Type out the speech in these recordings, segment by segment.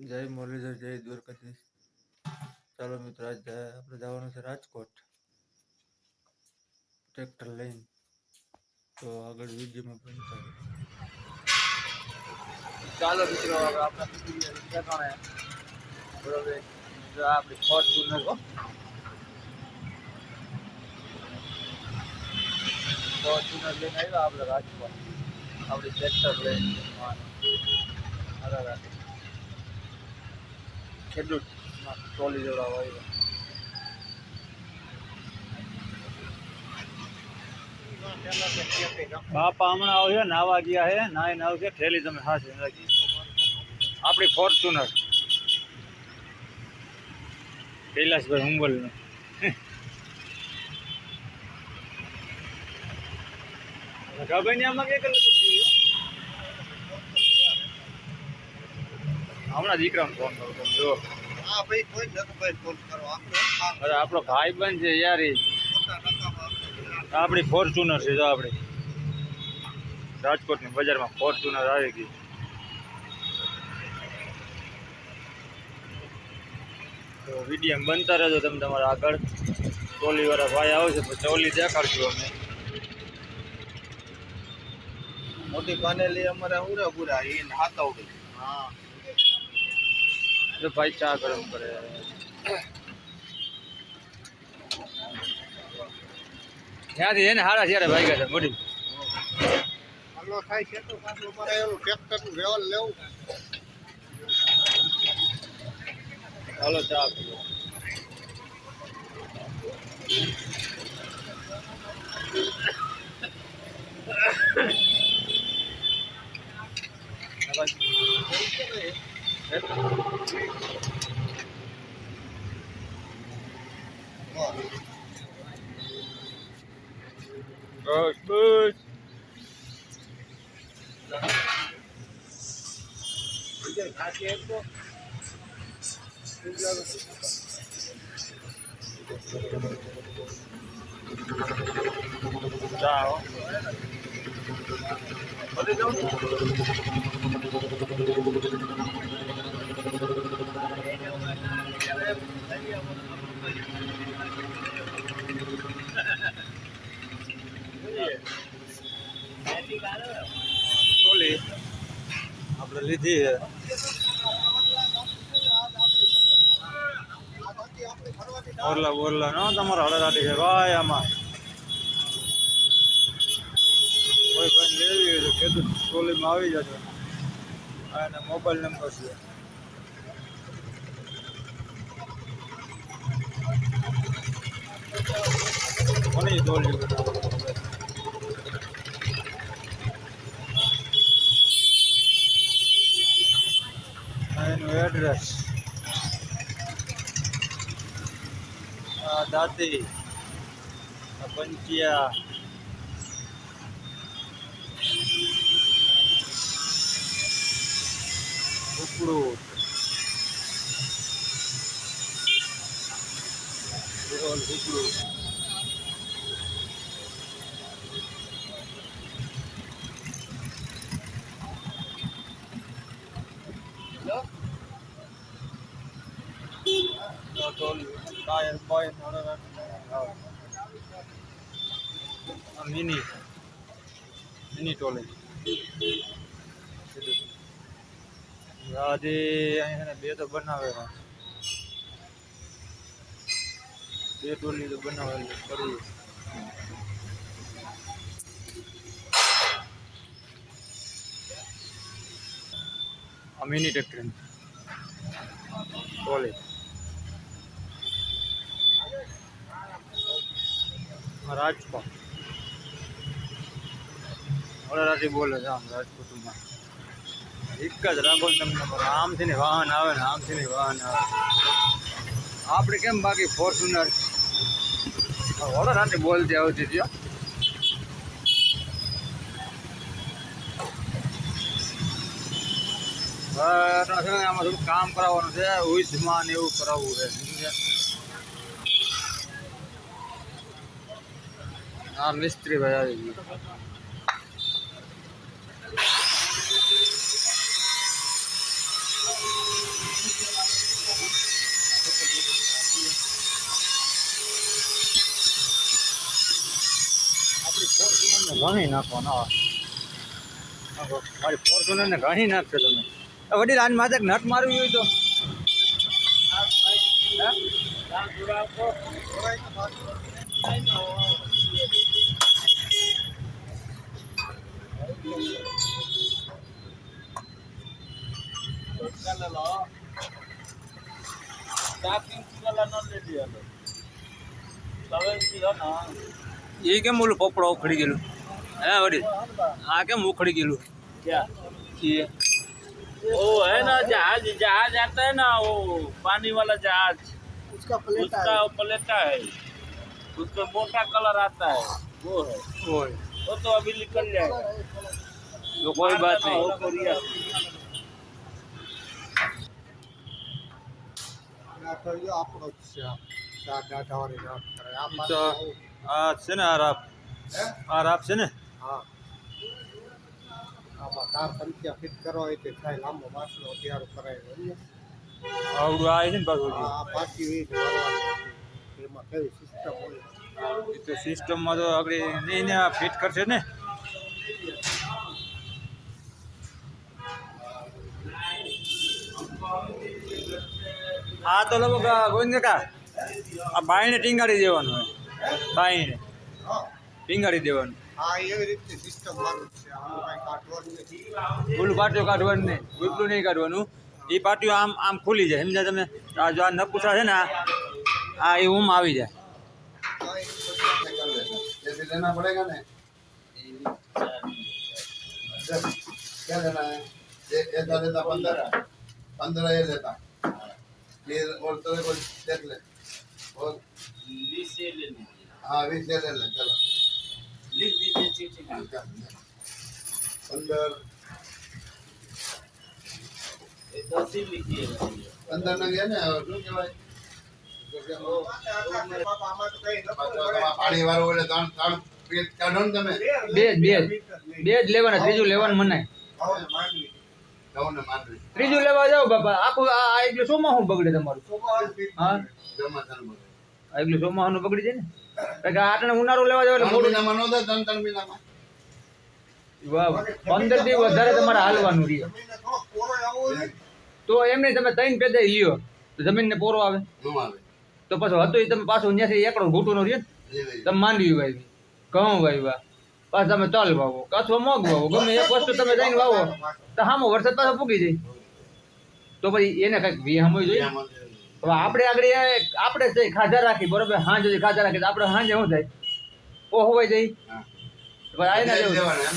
જય મુરલીધર જય દ્વારકાધીશ. ચાલો મિત્રો, આજ જા- આપણે જવાનું છે રાજકોટ. ટ્રેક્ટર લઈને. તો આગળ વિડીયોમાં બનતા રહો. ચાલો મિત્રો, હવે આપણે ઠેકાણે બરોબર. જો આ આપણી ફોર્ચ્યુનર હો. ફોર્ચ્યુનર લઈને આવ્યા આપણે રાજકોટ. આપણી ટ્રેક્ટર લઈને અરે રાખે ખેડૂત ટ્રોલી જોડાવા આવ્યા. બાપા હમણાં આવશે નાવા ગયા છે, નાય નાવ છે, ઠેલી તમે હાશે રાખી આપણી ફોર્ચ્યુનર. કૈલાસભાઈ હુંબલ આમાં કે કલાક હમણાં દીકરાને ફોન કરતો જો. હા ભાઈ કોઈ નથી ભાઈ ફોન કરો આપણે અરે આપણો ભાઈ બંધ છે યાર ઈ. આપણી ફોર્ચ્યુનર છે જો આપણી. રાજકોટની બજારમાં ફોર્ચ્યુનર આવી ગઈ. તો વીડિયો બનતા રહેજો તમે તમારા આગળ. ટોલી વાળા ભાઈ આવશે તો ટોલી દેખાડજો અમને મોટી પાનેલી અમારે ઉરે પૂરા એ હાથ આવડે હા. જો ભાઈ ચા ગરમ કરે. ત્યાંથી એને હારા ત્યારે ભાઈ ગયા મોટી હલ્લો થાય છે તો પાછું મારે લેવું હાલો, ચા પીવો બસ બસ ચા હો. ટોલી આપણે લીધી છે. ઓરલા બોરલા નો તમારો હળરાટી છે. ભાઈ આમાં. કોઈ કોઈ લેવી હોય તો ખેડૂત ટોલીમાં આવી જશે એના મોબાઈલ નંબર છે. કોની દોડ્યું એનું એડ્રેસ દાંતી પંચિયા ઉપડું ઉપડું મિની મિની ટોલે આજે અહીંયા બે તો બનાવે બે ટોલી તો બનાવેલી કરી આ મિની ટ્રેક્ટર ટોલી રાજકોટ વડોદરાથી બોલે છે આમ રાજકોટમાં એક જ રાખો ને તમને પણ આમથી ને વાહન આવે ને આમથી ને વાહન આવે આપણે કેમ બાકી ફોર્ચ્યુનર વડોદરાથી બોલતી આવતી હતી હો. હવે એટલે છે ને આમાં થોડું કામ કરાવવાનું છે ઉધમાં ને એવું કરાવવું છે હા મિસ્ત્રી ભાઈ આવી ગયું. ઘણી નાખવાનો મારી ફોર્ચ્યુનરને ઘણી નાખશો તમે. વડીલ આની માથે નટ મારવી હોય તો. ये ಪ್ಯಾಕಿಂಗ್ ಸಿಗಲ್ಲ ಅನ್ನೋದು ರೇಟ್ ಇರಲ್ಲ ತವೇನು ಸಿಗೋಣ ಹೀಗೆ ಮೂಲ ಪಪ್ಪಡ ಉಖಡಿಗೆಲು ಹಾ ಹೊಡಿ ಹಾಗೆ वो है ना जहाज़ जहाज़ आता है ना वो पानी वाला जहाज़। उसका पलेटा उसका है। पलेटा है। उसका मोटा कलर आता है। वो है। वो है। वो तो अभी निकल जाएगा। तो कोई बात हाँ, नहीं। તો જો આપણો જ છે આ. આ દાઢાવાળી રાત કરે. આ ઈ તો પાછું આ છે ને આ રાપ હે? આ રાપ છે ને હા આમાં તાર પંચ્યા ફિટ કરવા હોય તો થાય લાંબો વાસણો તૈયાર કરાય આવડું આ છે ને પાછું આ આ પાછી હોય તો વરવાની હતી. એમાં કેવી સિસ્ટમ હોય એ તો સિસ્ટમમાં તો આગળ નહીં ને ફિટ કરશે ને આ તો લગભગ ગોવિંદ કાકા આ બાઈને ટીંગાડી દેવાનું હોય બાઈને હા ટીંગાડી દેવાનું આ એવી રીતે સિસ્ટમ મારું છે આનું કાંઈ કાઢવાનું નથી ઓલું પાટિયું કાઢવાનું નહીં ઉપલું નહીં કાઢવાનું એ પાટિયું આમ આમ ખુલી જાય સમજ્યા તમે આ જો આ નકુસા છે ને આ આ એ ઊમ આવી જાય આ એક બધું जैसे लेना पड़ेगा ना क्या लेना है ये ऐसा लेता पंद्रह पंद्रह ये लेता फिर और तेरे को देख ले और बीस से ले लीजिए हाँ बीस ये ले ले चलो लिख दीजिए चीटी में पंद्रह ये दस ही लिखिएगा भैया। पंद्रह नंग है ना और શું કહેવાય બાપા આમાં તો કંઈ પાછો નતું તમારા પાણી વાળો એટલે ત્રણ ત્રણ પેટ કાઢો ને તમે બે જ બે જ બે જ લેવાના ત્રીજું લેવાનું મનાય ત્રીજું લેવા જાવ બાપા. આખું આ એકલું સોમાં બગડે તમારું. હા? એકલું સોમાનું બગડી જાય ને? કે આટણે ઉનાળો લેવા જાવ એટલે મોડું નામાં નો ત્રણ ત્રણ મહિનામાં. વાહ પંદર દી વધારે તમારે હાલવાનું રહે. તો એમને તમે ત્રણ પેદા લ્યો. તો જમીનને પોરો આવે. તો પછી હતું એ તમે પાછું ત્યાંથી એકડો રહ્યો ને. લઈ તમે માંડવી વાવી ઘઉં વાવ્યા પાછું તમે તલ વાવો. અથવા મગ વાવો. ગમે એક વસ્તુ તમે જઈને વાવો, તો હામો વરસાદ પાછો પૂગી જાય. તો પછી એને કંઈક વિહામો જોઈએ. હવે આપણે આગળ આપણે જઈ ખાધા રાખી, બરોબર? હાંજ ખાધા રાખી આપણે હાંજે શું થાય? ઓ હોવાય જઈ. આવીને લેવાના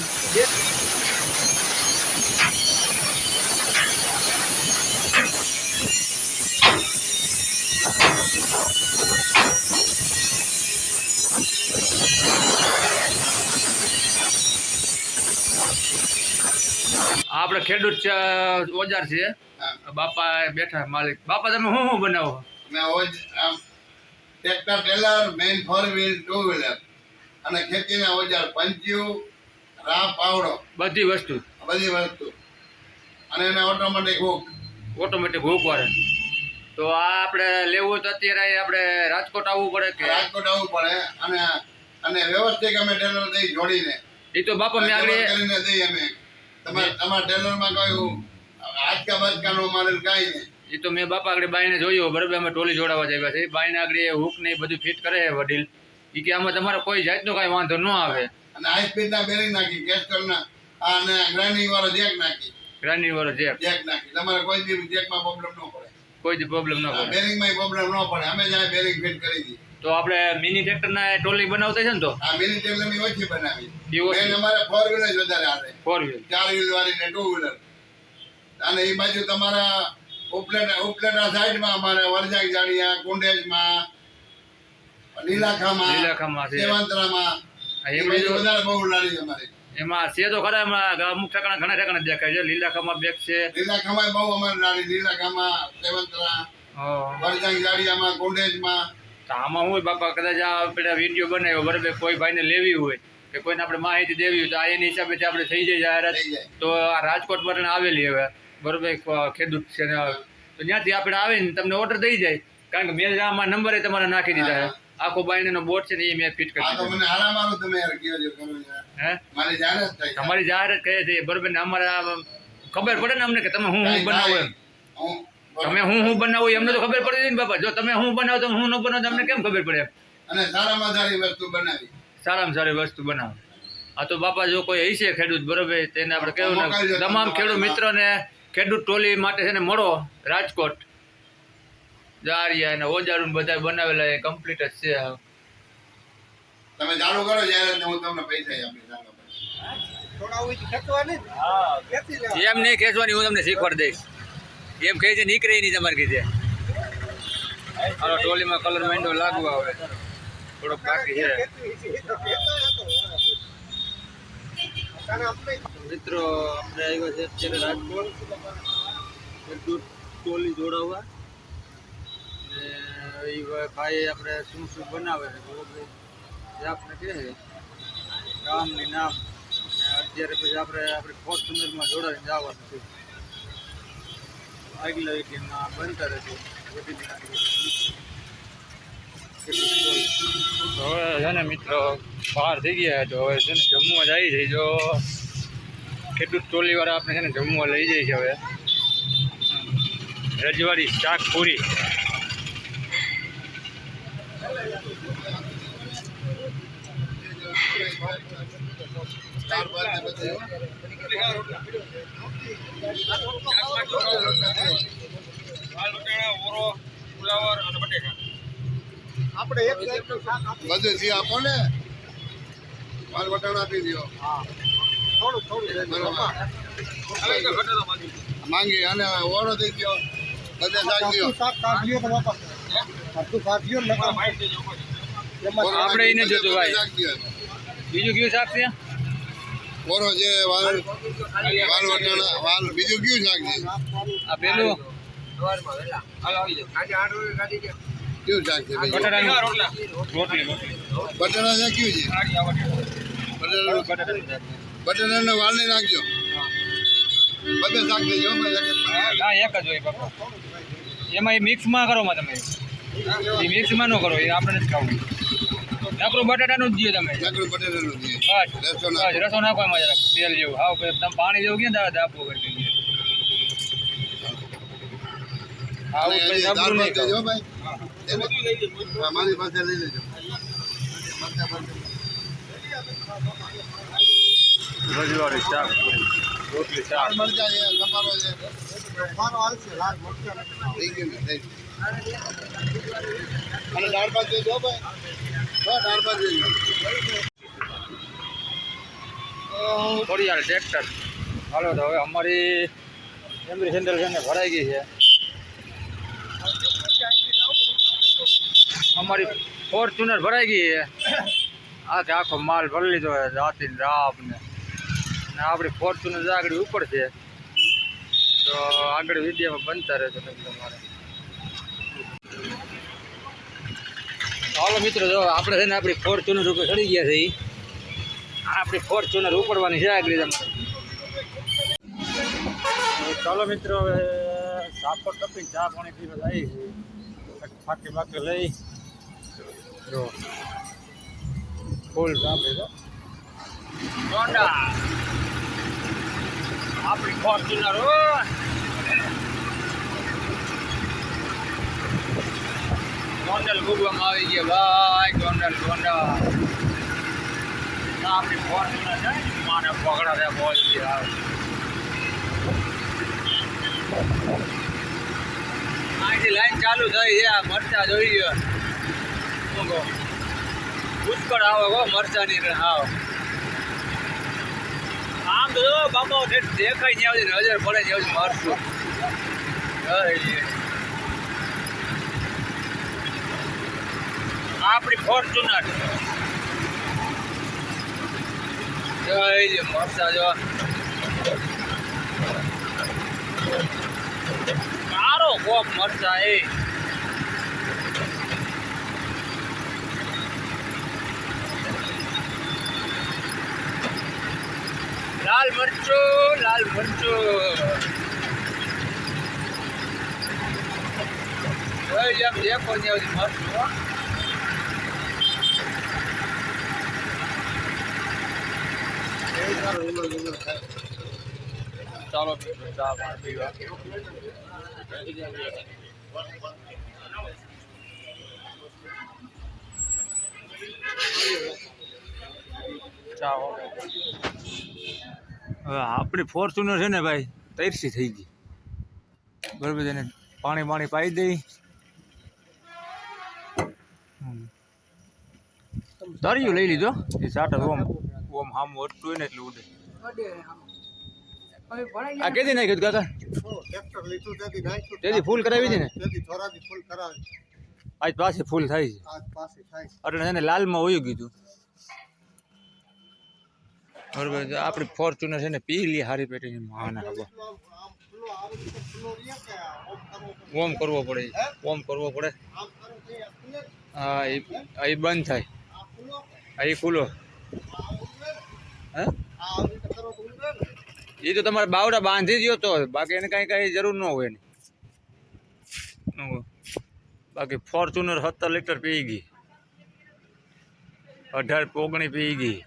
આપણે ખેડૂત ઓજાર છે. બાપા બેઠા માલિક. બાપા તમે શું શું બનાવો? Tractor trailer main four wheel two wheeler અને ખેતીના ઓજાર પંચ્યું રા પાવડો. બધી વસ્તુ. બધી વસ્તુ. અને એને ઓટોમેટિક હુક ઓટોમેટિક હુક વાળે. તો આ આપણે લેવું તો અત્યારે આપણે રાજકોટ આવવું પડે કે? રાજકોટ આવવું પડે. અને અને વ્યવસ્થિત અમે ટેલર દઈ જોડીને એ તો બાપા મેં આગળ કરીને દઈ અમે. તમારા તમારા ટેલરમાં કયું આજકા બાજકા નો મારેલ કાંઈ નહીં. એ તો મેં બાપા આગળ બાઈને જોયું બરાબર અમે ટોલી જોડાવા જાય છે બાઈને આગળ એ હુક ને બધું ફિટ કરે છે વડીલ. એ કે આમાં તમારે કોઈ જાતનો કાંઈ વાંધો ન આવે. અને હાઈ સ્પીડના બેરિંગ નાખી કેસ્ટરના. અને ગ્રાઇન્ડિંગ વાળો જેક નાખી. ગ્રાઇન્ડિંગ વાળો જેક. જેક નાખી. તમારે કોઈ દી જેકમાં પ્રોબ્લેમ ન પડે. કોઈ જ પ્રોબ્લેમ ન પડે. બેરિંગમાં પ્રોબ્લેમ ન પડે. અમે જાય બેરિંગ ફિટ કરી દીધી તો આપણે મિની ટ્રેક્ટરના ટોલી બનાવતા છે ને તો? આ મિની ટેલરની ઓછી બનાવી એ અમારે ફોર વ્હીલર જ વધારે આવે ફોર વ્હીલર ચાર વ્હીલ વાળી ને ટુ વ્હીલર અને એ બાજુ તમારા ઉપલેટા ઉપલેટા સાઈડમાં અમારે વરજાગ જાડિયા કુંડેજમાં લીલાખામાં લીલાખામાં છે. સેવાંતરામાં. એ બાજુ વધારે બહુ લાડી અમારી. એમાં છે તો ખરા એમાં અમુક ઠેકાણા ઘણા ઠેકાણા દેખાય છે. લીલાખામાં બેગ છે. લીલાખામાં બહુ અમારે લાડી લીલાખામાં સેવંતરા હા. વરજાગ જાડિયામાં કુંડેજમાં તો આમાં હું બાપા કદાચ આપણે વીડિયો બનાવ્યો બરાબર? કોઈ ભાઈને લેવી હોય કે કોઈને આપણે માહિતી દેવી હોય તો આ એની હિસાબેથી આપણે થઈ જાય જાહેરાત તો આ રાજકોટ માટે આવેલી હવે બરાબર? ખેડૂત છે ને તો ત્યાંથી આપણે આવીને તમને ઓર્ડર દઈ જાય. કારણ કે મેં આમાં નંબરે તમારે નાખી દીધા છે. આખો બાયણીનો બોર્ડ છે ને એ મેં ફિટ કરી દીધો. મને આરામ આલો તમે યાર કયો છો કરો હે? તમારી જાહેરાત કહે છે બરાબર? ને અમારે ખબર પડે ને અમને કે તમે હું હું બનાવો એમ. હું તમે હું હું બનાવો એમને તો ખબર પડી ને બાપા. જો તમે હું બનાવો તો હું ન બનાવો તમને કેમ ખબર પડે? અને સારામાં સારી વસ્તુ બનાવી. સારામાં સારી વસ્તુ બનાવો. આ તો બાપા જો કોઈ હશે ખેડૂત બરોબર? તેને આપણે કેવું ને તમામ ખેડૂત મિત્રોને ખેડૂત ટોલી માટે છે ને મળો રાજકોટ. જારિયા અને ઓજારું બધા બનાવેલા એ કમ્પ્લીટ જ છે તમે ચાલુ કરો જાહેરાત હું તમને પૈસા આપીશ. એમ નહીં ખેંચવાની હું તમને શીખવાડી દઈશ. એમ કહે છે, નીકળે નહીં તમારે કીધે હાલો, ટોલીમાં કલર માંડો લાગુ આવે. થોડોક બાકી છે. ખેંચવી છે. એ તો ખેંચાય તો. કારણ આપણે મિત્રો, આપણે આવ્યા છે અત્યારે રાજકોટ. ખેડૂત ટોલી જોડાવવા. ને એ ભાઈ આપણે શું શું બનાવે છે બરોબર એ આપણે કહે છે, ગામની નામ. ને અત્યારે પછી આપણે આપણે ફોર્ચ્યુનરમાં જોડાવીને જવાનું છે. આગલા વીકેન્ડમાં બધી તો હવે છે ને મિત્રો, બહાર થઈ ગયા તો હવે છે ને જમવા જાય જઈ જો ખેડૂત ટોલીવાળા આપણે છે ને જમવા લઈ જઈએ છે હવે. રજવાડી, શાક, પૂરી. આપણે એક જાતનું શાક આપીએ. બધું જી આપો ને માલ વટાણા આપી દો થોડું થોડું માંગી અને ઓળો દઈ ગયો બધે. આખું શાક કાઢ્યો તો નકામ. એમાં ઓળો આપણે એને જોતું ભાઈ. બીજું કયું શાક છે? ઓળો છે વાલ વાલ વટાણા વાલ બીજું કયું શાક છે? આ પેલું. કયું શાક છે બટાણા શાક કયું છે? બટાટાનું. બટાટાના વાલ નહીં નાખજો બધે શાક ગયો એક જ એક હોય બાપા. એમાં એ મિક્સમાં કરો માં તમે. એ મિક્સમાં ન કરો એ આપણે જ ખાવું નકરું બટાટાનું જ તમે. નકરું બટાટાનું છે બસ રસો બસ નાખો. એમાં જરાક તેલ જેવું. હાવ તમે પાણી જેવું ક્યાં દાદા દાબો કરી દઈએ? આવું અને પછી હજી દાળ દાબલું નહીં ભાત દેજો ખાવું. ભાઈ. હા, મારી પાસે લઈ લેજો. રજવાડી શાક રોટલી શાક. લાલ છે તમારો છે. મારો હાલશે લાલ મરચાં. થઈ ગયું. અને દાળ ભાત જો ભાઈ. ટ્રેક્ટર હાલો તો હવે અમારી એમરી સેન્ડલ છે ભરાઈ ગઈ છે. અમારી ફોર્ચ્યુનર ભરાઈ ગઈ છે. આખે આખો માલ ભરી લીધો છે રાતી રાપ ને. આપણી ફોર્ચ્યુનર આગળ ઉપર છે. તો આગળ વિડીયોમાં બનતા રહેજો તમે તમારે. હાલો મિત્રો જો આપણે છે ને આપણી ફોર્ચ્યુનર ઉપર ચડી ગયા છે. આપણી ફોર્ચ્યુનર ઉપડવાની છે આગળ ચાલો મિત્રો હવે સાપર ટપી ચા પાણી પીવા જાય ફાકી બાકી લઈ. જો. ફૂલ સાંભળે તો આપણી ફોર્ચ્યુનર હો. ગોંડલ ભૂગવામાં આવી ગયા. ભાઈ, ગોંડલ ગોંડલ. આપણી ફોર્ચ્યુનર છે માને પકડા છે બોલતી આવે અહીંથી લાઈન ચાલુ થઈ છે, આ મરચા જોઈ ગયો કહો? પુષ્કળ આવો ગો મરચાની આવો આમ તો બાપા દેખાય ને આવતી નજર પડે ને આવતી મરચું જોઈ લ્યો. આપણી ફોર્ચ્યુનર. મારો કોક મરચા એ. લાલ મરચો લાલ મરચો. ઓય જેમ દેખો ને આવતી મરચું હો. સારું એનો એનો થાય ચાલો આપણી ફોર્ચ્યુનર છે ને ભાઈ તૈરસી થઈ ગઈ. બરોબર એને પાણી પાણી પાઈ દઈ. હમ. તરિયું લઈ લીધો એ સાટા ઓમ. ઓમ હામ વધતું હોય ને એટલે ઉડે. આ કેદી નાખ્યું કાકા? ટ્રેક્ટર લીધું તેથી નાખ્યું. તેથી ફૂલ કરાવી હતી ને? તેથી થોરાથી ફૂલ કરાવી. આજ પાસે ફૂલ થાય છે. આજ પાસે થાય એટલે છે ને લાલમાં હોયું કીધું. બરોબર આપણી ફોર્ચ્યુનર છે ને પી લી હારી પેટી રીએ કે ઓમ કરવો પડે? ઓમ કરવો પડે. હા? એ બંધ થાય. અહીં ફૂલો? એ ખુલ્લો આ ઉડે ને. હે આ આવી રીતે કરો તો ઉડે ને એ તો તમારે બાવડા બાંધી દ્યો તો બાકી એને કઈ કાંઈ જરૂર ન હોય બાકી ફોર્ચ્યુનર સત્તર લીટર પી ગઈ. અઢાર પોગણી પી ગઈ.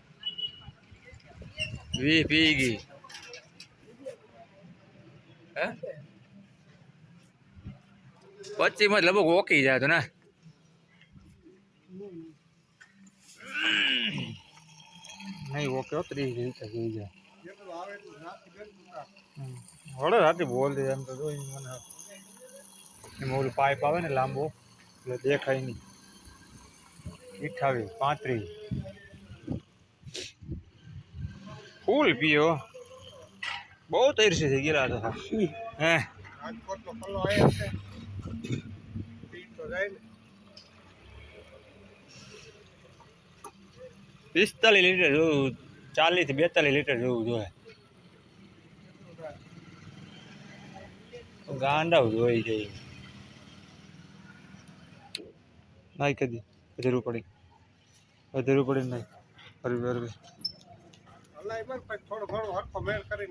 વી પી ગઈ. હે? પચીમાં જ લગભગ ઓકી જાય તો ને. નહીં ઓકે ત્રીસ રીતે થઈ જાય. વડે રાતે બોલ દે એમ તો જોઈ મને. એમાં ઓલું પાઇપ આવે ને લાંબો એટલે દેખાય નહીં. અઠાવીસ પાંત્રીસ. ફૂલ પીયો બહુ તૈરસી થઈ ગયેલા હતા. હે. રાજકોટનો પલ્લો આવ્યો છે. તો જાય ને. પિસ્તાલીસ લીટર જોવું ચાલીસથી બેતાલીસ લીટર જેવું જોઈએ ગાંડા જોઈ જાય નાઈ કદી જરૂર પડી. જરૂર પડી નહીં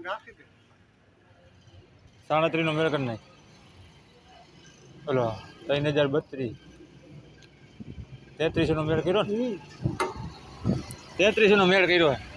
રાખી દે. સાડત્રીસ નો મેળ કરી નાખ બોલો ત્રણ હજાર બત્રીસ. તેત્રીસો નો મેળ કર્યો ને? તેત્રીસો નો મેળ કર્યો હવે